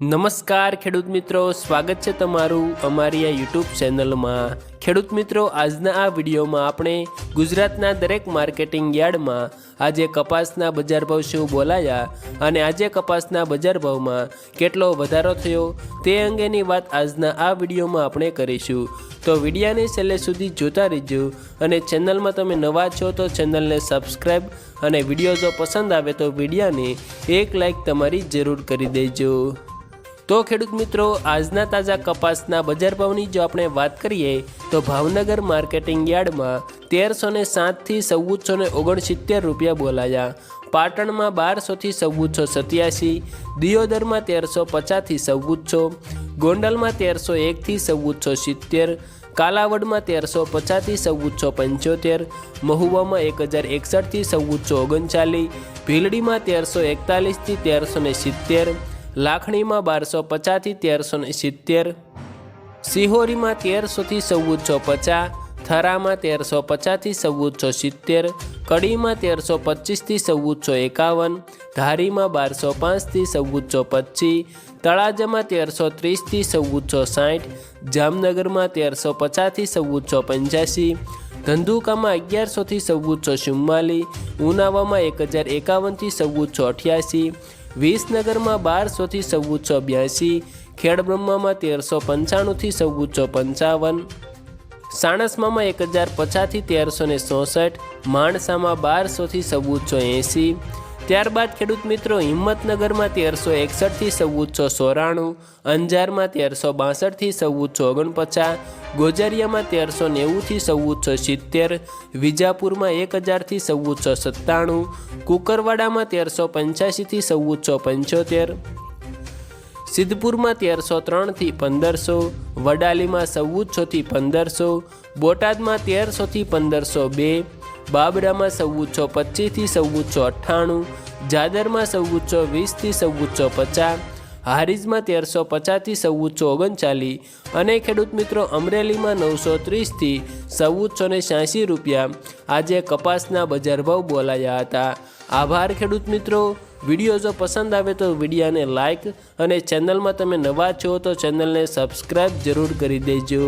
નમસ્કાર ખેડૂત મિત્રો, સ્વાગત છે તમારું અમારી આ યુટ્યુબ ચેનલમાં ખેડૂત મિત્રો, આજના આ વિડીયોમાં આપણે ગુજરાતના દરેક માર્કેટિંગ યાર્ડમાં આજે કપાસના બજાર ભાવ શું બોલાયા અને આજે કપાસના બજાર ભાવમાં કેટલો વધારો થયો તે અંગેની વાત આજના આ વિડીયોમાં આપણે કરીશું. તો વિડીયાને છેલ્લે સુધી જોતા રહેજો અને ચેનલમાં તમે નવા છો તો ચેનલને સબસ્ક્રાઈબ અને વીડિયો જો પસંદ આવે તો વિડીયાને એક લાઇક તમારી જરૂર કરી દેજો. તો ખેડૂત મિત્રો, આજના તાજા કપાસના બજાર ભાવની જો આપણે વાત કરીએ, તો ભાવનગર માર્કેટિંગ યાર્ડમાં તેરસો ને સાતથી ચૌદસો ને ઓગણસિત્તેર રૂપિયા બોલાયા. પાટણમાં બારસોથી ચૌદસો સત્યાસી, દિયોદરમાં તેરસો પચાસથી ચૌદસો, ગોંડલમાં તેરસો એકથી ચૌદસો સિત્તેર, કાલાવડમાં તેરસો પચાસથી ચૌદસો પંચોતેર, મહુવામાં એક હજાર એકસઠથી ચૌદસો ઓગણચાલીસ, ભીલડીમાં તેરસો એકતાલીસથી તેરસો ને સિત્તેર લાખણીમાં બારસો પચાસથી તેરસો સિત્તેર, સિહોરીમાં તેરસોથી ચૌદસો પચાસ, થરામાં તેરસો પચાસથી ચૌદસો સિત્તેર, કડીમાં તેરસો પચીસથી ચૌદસો એકાવન, ધારીમાં બારસો પાંચથી ચૌદસો પચીસ, તળાજામાં તેરસો ત્રીસથી ચૌદસો સાઠ, જામનગરમાં તેરસો પચાસથી ચૌદસો પંચ્યાસી, ધંધુકામાં અગિયારસોથી ચૌદસો ચુમ્માલીસ ઉનાવામાં એક હજાર એકાવનથી ચૌદસો અઠ્યાસી વિસનગરમાં બારસોથી ચૌદસો બ્યાસી, ખેડબ્રહ્મામાં તેરસો પંચાણુંથી ચૌદસો પંચાવન, સાણસમામાં એક હજાર પચાસથી તેરસો ને ચોસઠ, માણસામાં બારસોથી ચૌદસો એંસી ત્યારબાદ ખેડૂત મિત્રો હિંમતનગરમાં તેરસો એકસઠથી ચૌદસો ચોરાણું, અંજારમાં તેરસો બાસઠથી ચૌદસો ઓગણપચાસ, ગોજારિયામાં તેરસો નેવુંથી ચૌદસો સિત્તેર, વિજાપુરમાં એક હજારથી ચૌદસો સત્તાણું, કુકરવાડામાં તેરસો પંચ્યાસીથી ચૌદસો પંચોતેર, સિદ્ધપુરમાં તેરસો ત્રણથી પંદરસો, વડાલીમાં ચૌદસોથી પંદરસો, બોટાદમાં તેરસોથી પંદરસો બે બાબરામાં ચૌદસો પચીસથી ચૌદસો અઠ્ઠાણું, જાદરમાં ચૌદસો વીસથી ચૌદસો પચાસ, હારીજમાં તેરસો પચાસથી ચૌદસો ઓગણચાલીસ અને ખેડૂત મિત્રો અમરેલીમાં નવસો ત્રીસથી ચૌદસો ને છ્યાસી રૂપિયા આજે કપાસના બજાર ભાવ બોલાયા હતા. આભાર ખેડૂત મિત્રો. વીડિયો જો પસંદ આવે તો વિડીયાને લાઇક અને ચેનલમાં તમે નવા છો તો ચેનલને સબસ્ક્રાઈબ જરૂર કરી દેજો.